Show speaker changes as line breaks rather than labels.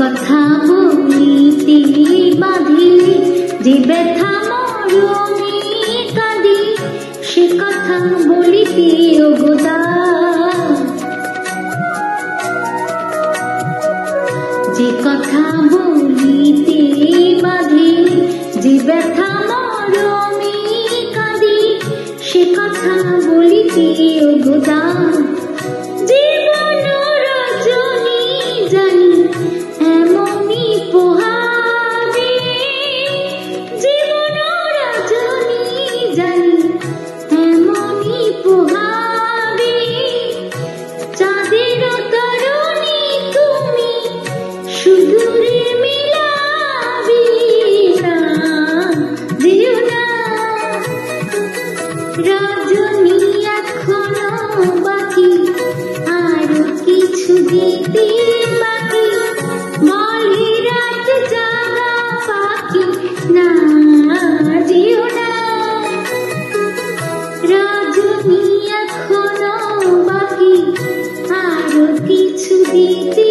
কথা বলিতে বাঁধি, যে ব্যথা মরমে কাঁদি, সে কথা বলিতে অবদা যে কথা বলিতে বাঁধে, যে ব্যথা মরমে কাঁদি, সে কথা বলিতে অবদা জানি Beep, beep.